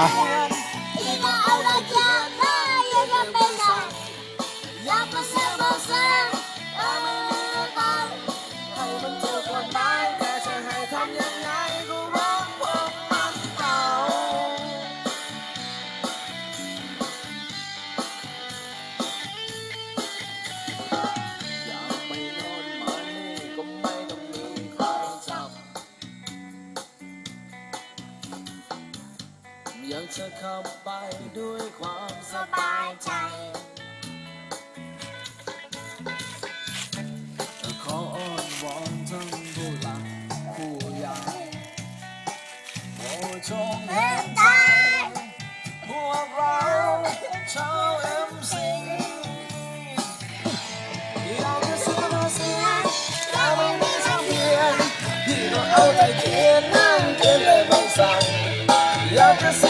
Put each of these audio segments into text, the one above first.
아. ยากจะขับไปด้วยความสบายใจ ขออ้อนวอนทั้งผู้หลักผู้ใหญ่โปรดจงเห็นใจพวกเราชาวเอ็มซีอยากจะเสียภาษีแต่ไม่มีสักเพียงที่เราเอาใจเขียนนั่งเขียนเลยบางสั่งอย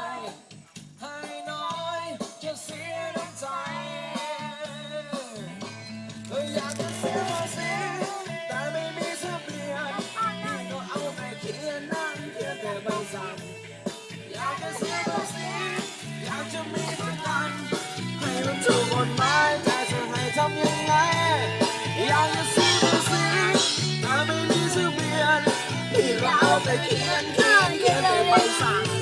แต่เขียนเขียนเขียนแต่ใบสั่ง